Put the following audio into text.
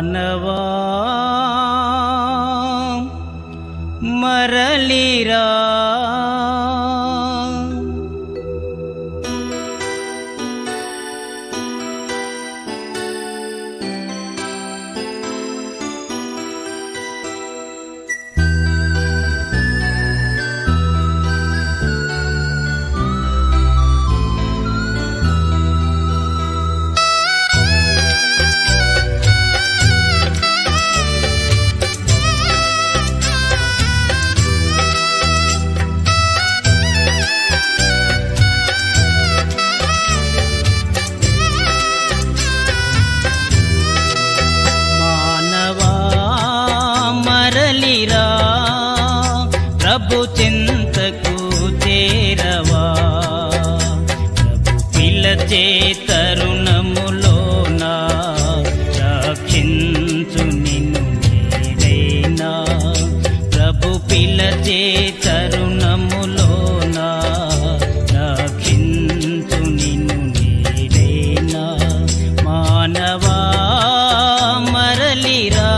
मानवा मरलिरा ప్రభు చింతకు చేరవా? ప్రభు పిలచే తరుణములోనా? రక్షించు నిన్ను నేరైనా ప్రభు పిలచే తరుణములోనా? రక్షించు నిన్ను నేరైనా మానవా మరలిరా?